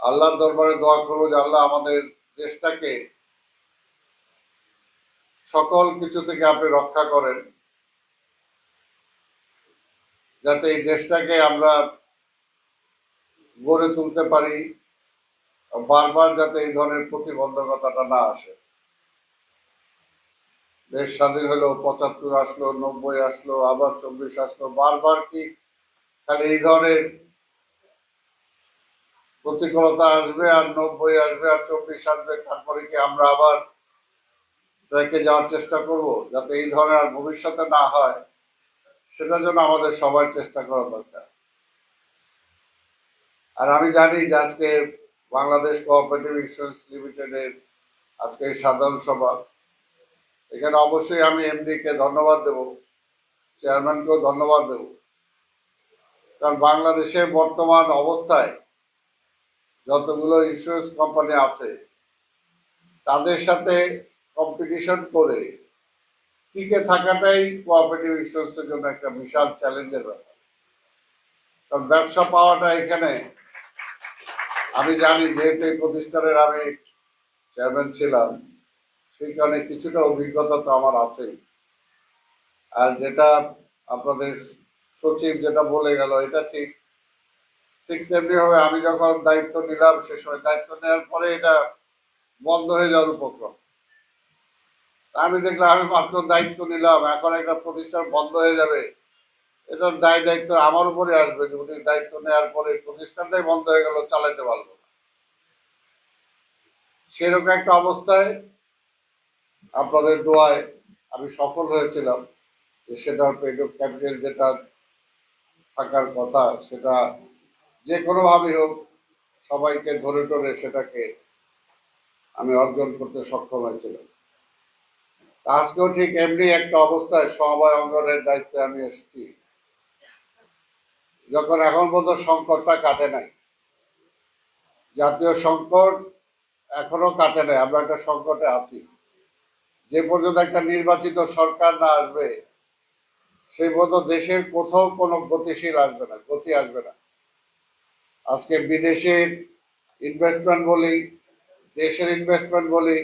আল্লাহর দরবারে দোয়া করব যে আল্লাহ আমাদের দেশটাকে সকল কিছু থেকে আপনি রক্ষা করেন। যাতে এই দেশটাকে আমরা গড়ে তুলতে পারি বারবার যাতে এই ধরনের প্রতিবন্ধকতাটা না আসে। দেশ স্বাধীন হলো, পঁচাত্তর আসলো, নব্বই আসলো, আবার চব্বিশ আসলো, বারবার কি খালি এই ধরনের প্রতিকূলতা আসবে আর নব্বই আসবে আর চব্বিশ আসবে, তারপরে কি আমরা আবার ট্র্যাকে যাওয়ার চেষ্টা করব? যাতে এই ধরনের আর ভবিষ্যতে না হয়, সেটার জন্য আমাদের সবার চেষ্টা করা দরকার। আর আমি জানি যে আজকে বাংলাদেশ কোঅপারেটিভ ইন্স্যুরেন্স লিমিটেডের আজকে সাধারণ সভা। এখানে অবশ্যই আমি এমডি কে ধন্যবাদ দেব, চেয়ারম্যানকেও ধন্যবাদ দেব। কারণ বাংলাদেশের বর্তমান অবস্থায় যতগুলো ইন্স্যুরেন্স কোম্পানি আছে, তাদের সাথে কম্পিটিশন করে টিকে থাকাটাই কোঅপারেটিভ ইন্স্যুরেন্সের জন্য একটা বিশাল চ্যালেঞ্জের ব্যাপার। কারণ ব্যবসা পাওয়াটা এখানে, আমি জানি যেহেতু এই প্রতিষ্ঠানের আমি চেয়ারম্যান ছিলাম, সেই কারণে কিছুটা অভিজ্ঞতা তো আমার আছেই। আর যেটা আপনাদের সচিব যেটা বলে গেল, এটা ঠিক। ঠিক সেমনি হবে আমি যখন দায়িত্ব নিলাম, সে সময় দায়িত্ব নেওয়ার পরে এটা বন্ধ হয়ে যাওয়ার উপক্রম। আমি দেখলাম আমি মাত্র দায়িত্ব নিলাম, এখন একটা প্রতিষ্ঠান বন্ধ হয়ে যাবে। এটার দায় দায়িত্ব আমার উপরে আসবে দায়িত্ব নেওয়ার পরে প্রতিষ্ঠানটাই বন্ধ হয়ে গেল, চালাতে পারব না। সেরকম একটা অবস্থায় আপনাদের দোয়ায় আমি সফল হয়েছিলাম, যে সেটার পেড ক্যাপিটাল যেটা থাকার কথা, সেটা যে কোনোভাবেই হোক, সবাইকে ধরে টরে সেটাকে আমি অর্জন করতে সক্ষম হয়েছিলাম। আজকেও ঠিক এমনি একটা অবস্থায় সমবায় অঙ্গনের দায়িত্বে আমি এসেছি। যখন এখন পর্যন্ত সংকটটা কাটে নাই। জাতীয় সংকট এখনও কাটে নাই, আমরা একটা সংকটে আছি। যে পর্যন্ত একটা নির্বাচিত সরকার না আসবে, সেই পর্যন্ত দেশের কোথাও কোনো গতিশীল আসবে না, গতি আসবে না। আজকে বিদেশের ইনভেস্টমেন্ট বলি, দেশের ইনভেস্টমেন্ট বলি,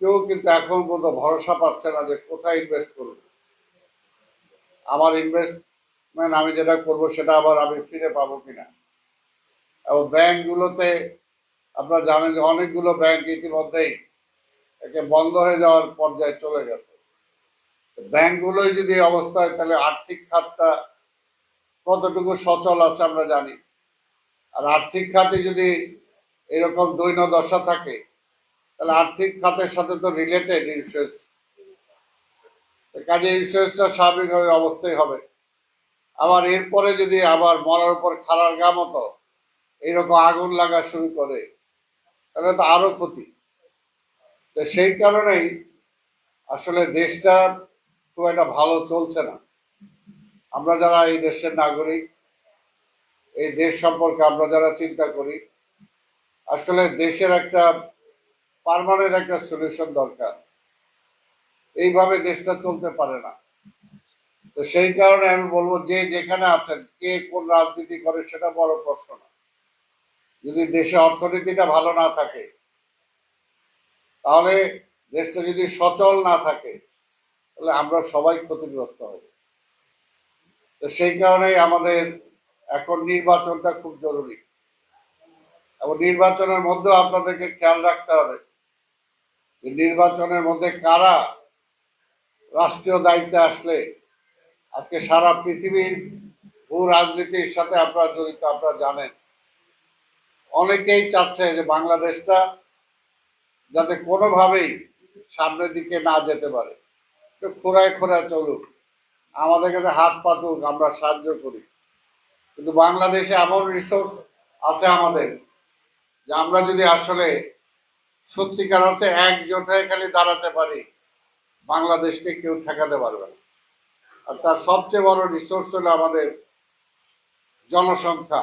কেউ কিন্তু এখন পর্যন্ত ভরসা পাচ্ছে না যে কোথায় ইনভেস্ট করবে। আমার ইনভেস্টমেন্ট আমি যেটা করব সেটা আবার আমি ফিরে পাবো কিনা। এবং ব্যাংকগুলোতে আপনারা জানেন যে অনেকগুলো ব্যাংক ইতিমধ্যেই একে বন্ধ হয়ে যাওয়ার পর্যায়ে চলে গেছে। ব্যাংকগুলোই যদি এই অবস্থায় তাহলে আর্থিক খাতটা কতটুকু সচল আছে আমরা জানি। আর আর্থিক খাতে যদি এরকম দৈন্য দশা থাকে, তাহলে আর্থিক খাতের সাথে তো রিলেটেড ইন্স্যুরেন্স কাজে ইন্স্যুরেন্সটা স্বাভাবিকভাবে অবস্থায় হবে। আবার এরপরে যদি আবার মরার উপর খারার গা মতো এইরকম আগুন লাগা শুরু করে, তাহলে তো আরও ক্ষতি। তো সেই কারণেই আসলে দেশটা খুব একটা ভালো চলছে না। আমরা যারা এই দেশের নাগরিক এই দেশ সম্পর্কে আমরা যারা চিন্তা করি, আসলে দেশের একটা পারমানেন্ট একটা সলিউশন দরকার। এইভাবে দেশটা চলতে পারে না। তো সেই কারণে আমি বলব, যে যেখানে আছেন, কে কোন রাজনীতি করে সেটা বড় প্রশ্ন যদি দেশে অর্থনীতিটা ভালো না থাকে, তাহলে দেশটা যদি সচল না থাকে, তাহলে আমরা সবাই ক্ষতিগ্রস্ত হব। তো সেই কারণেই আমাদের এখন নির্বাচনটা খুব জরুরি। এবং নির্বাচনের মধ্যেও আপনাদেরকে খেয়াল রাখতে হবে যে নির্বাচনের মধ্যে কারা রাষ্ট্রীয় দায়িত্বে আসলে আজকে সারা পৃথিবীর ভূ রাজনীতির সাথে আপনারা জড়িত, আপনারা জানেন। অনেকেই চাচ্ছে যে বাংলাদেশটা যাতে কোনোভাবেই সামনের দিকে না যেতে পারে। খোঁড়ায় খোঁড়ায় চলুক। আমাদের কাছে হাত পাতুক, আমরা সাহায্য করি। কিন্তু বাংলাদেশে এমন রিসোর্স আছে আমাদের। যে আমরা যদি আসলে সত্যিকার অর্থে একজোট হয়ে খালি দাঁড়াতে পারি, বাংলাদেশকে কেউ ঠেকাতে পারবে না। আর তার সবচেয়ে বড় রিসোর্স হলো আমাদের জনসংখ্যা।